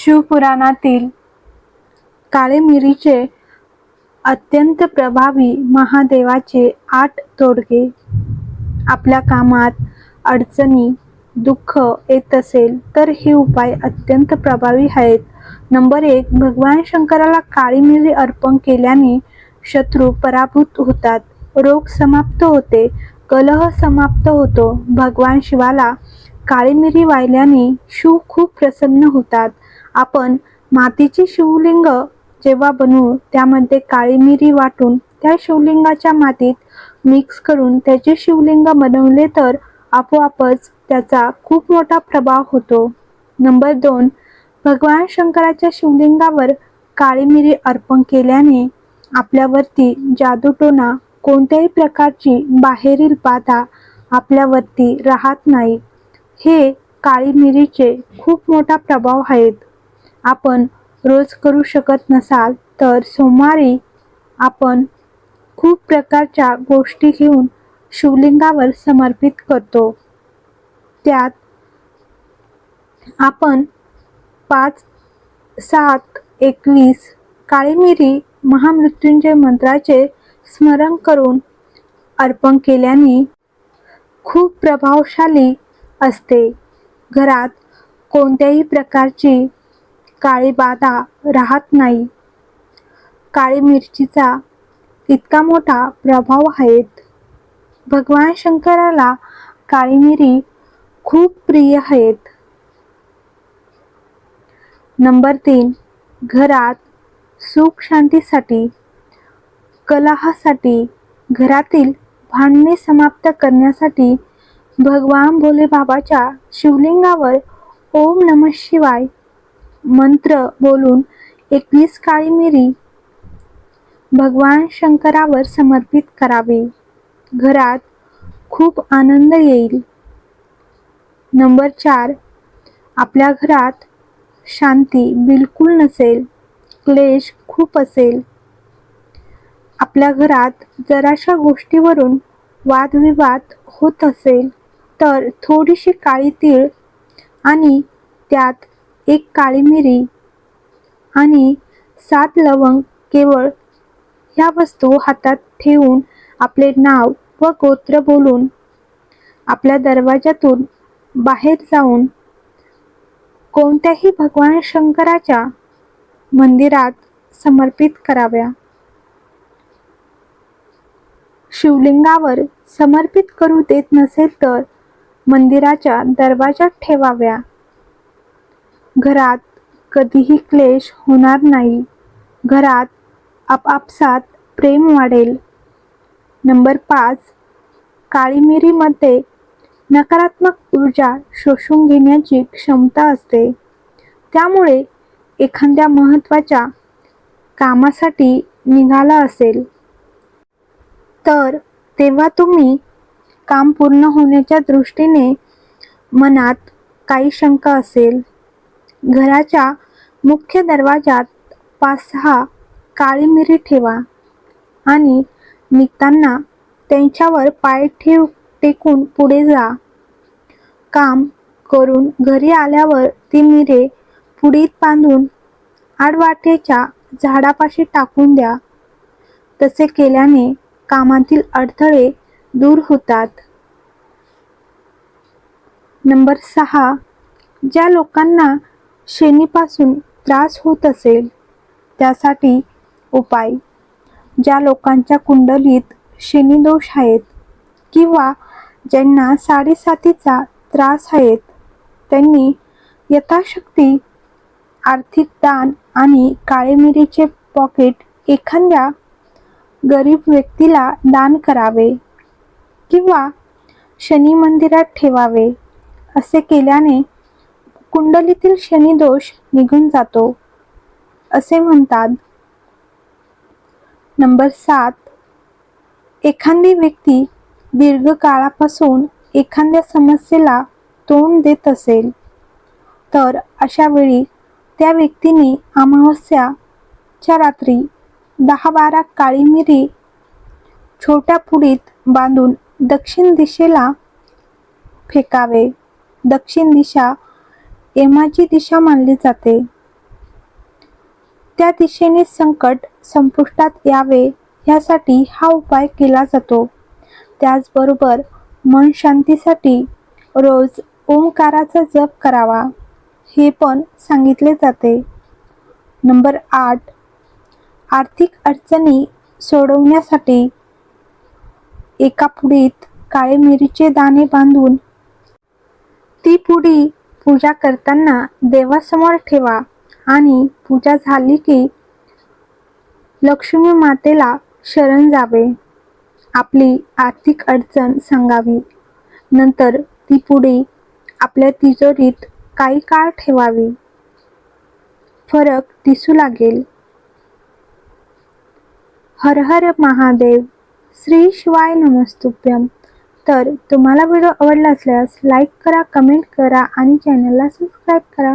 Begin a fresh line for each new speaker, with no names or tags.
शिवपुराणातील काळे मिरीचे अत्यंत प्रभावी महादेवाचे आठ तोडगे. आपल्या कामात अडचणी दुःख येत असेल तर हे उपाय अत्यंत प्रभावी आहेत. नंबर एक भगवान शंकराला काळी मिरी अर्पण केल्याने शत्रू पराभूत होतात. रोग समाप्त होते कलह समाप्त होतो. भगवान शिवाला काळी मिरी वाहिल्याने शिव खूप प्रसन्न होतात. आपण मातीची शिवलिंग जेव्हा बनवू त्यामध्ये काळी मिरी वाटून त्या शिवलिंगाच्या मातीत मिक्स करून त्याचे शिवलिंग बनवले तर आपोआपच त्याचा खूप मोठा प्रभाव होतो. नंबर दोन भगवान शंकराच्या शिवलिंगावर काळी मिरी अर्पण केल्याने आपल्यावरती जादूटोना कोणत्याही प्रकारची बाहेरील बाधा आपल्यावरती राहत नाही. हे काळी मिरीचे खूप मोठा प्रभाव आहेत. आपण रोज करू शकत नसाल तर सोमवारी आपण खूप प्रकारच्या गोष्टी घेऊन शिवलिंगावर समर्पित करतो. त्यात आपण पाच सात एकवीस काळी मिरी महामृत्युंजय मंत्राचे स्मरण करून अर्पण केल्याने खूप प्रभावशाली असते. घरात कोणत्याही प्रकारची काळी बाधा राहत नाही. काळी मिरचीचा इतका मोठा प्रभाव आहेत. भगवान शंकराला काळी मिरी खूप प्रिय आहेत. नंबर तीन घरात सुख शांतीसाठी कलहासाठी घरातील भांडणे समाप्त करण्यासाठी भगवान भोले बाबाच्या शिवलिंगावर ओम नम शिवाय मंत्र बोलून एकवीस काळी मिरी भगवान शंकरावर समर्पित करावी. घरात खूप आनंद येईल. नंबर चार. आपल्या घरात शांती बिलकुल नसेल. क्लेश खूप असेल. आपल्या घरात जराशा गोष्टीवरून वादविवाद होत असेल तर थोडीशी काळी तीळ आणि त्यात एक काळी मिरी आणि सात लवंग केवळ ह्या वस्तू हातात ठेवून आपले नाव व गोत्र बोलून आपल्या दरवाजातून बाहेर जाऊन कोणत्याही भगवान शंकराच्या मंदिरात समर्पित कराव्या. शिवलिंगावर समर्पित करू देत नसेल तर मंदिराच्या दरवाजात ठेवाव्या. घरात कधीही क्लेश होणार नाही. घरात आपापसात प्रेम वाढेल. नंबर पाच काळी मिरीमध्ये नकारात्मक ऊर्जा शोषून घेण्याची क्षमता असते. त्यामुळे एखाद्या महत्त्वाच्या कामासाठी निघाला असेल. तर तेव्हा तुम्ही काम पूर्ण होण्याच्या दृष्टीने मनात काही शंका असेल. घराच्या मुख्य दरवाजात पाच सहा काळी मिरी ठेवा आणि निघताना त्यांच्यावर पाय ठेव टेकून पुढे जा. काम करून घरी आल्यावर ती मिरे पुडीत बांधून आडवाटेच्या झाडापाशी टाकून द्या. तसे केल्याने कामातील अडथळे दूर होतात. नंबर सहा. ज्या लोकांना शेणीपासून त्रास होत असेल त्यासाठी उपाय. ज्या लोकांच्या कुंडलीत शनिदोष आहेत किंवा ज्यांना साडेसातीचा त्रास आहेत त्यांनी यथाशक्ती आर्थिक दान आणि काळे मिरीचे पॉकेट एखाद्या गरीब व्यक्तीला दान करावे किंवा शनी मंदिरात ठेवावे असे केल्याने कुंडलीतील शनिदोष निघून जातो असे म्हणतात. नंबर सात. एखादी व्यक्ती दीर्घकाळापासून एखाद्या समस्येला तोंड देत असेल तर अशा वेळी त्या व्यक्तीने अमावस्याच्या रात्री दहा बारा काळी मिरी छोट्या पुडीत बांधून दक्षिण दिशेला फेकावे. दक्षिण दिशा यमाची दिशा मानली जाते. त्या दिशेने संकट संपुष्टात यावे यासाठी हा उपाय केला जातो. त्याचबरोबर मन शांतीसाठी रोज ओंकाराचा जप करावा हे पण सांगितले जाते. नंबर आठ आर्थिक अडचणी सोडवण्यासाठी एका पुडीत काळे मिरीचे दाणे बांधून ती पुडी पूजा करताना देवासमोर ठेवा आणि पूजा झाली की लक्ष्मी मातेला शरण जावे. आपली आर्थिक अडचण सांगावी. नंतर ती पुढे आपल्या तिजोरीत काही काळ ठेवावी. फरक दिसू लागेल. हर हर महादेव श्री शिवाय नमस्तुभ्यम. तर तुम्हाला व्हिडिओ आवडला असल्यास लाईक करा कमेंट करा आणि चॅनलला सबस्क्राईब करा.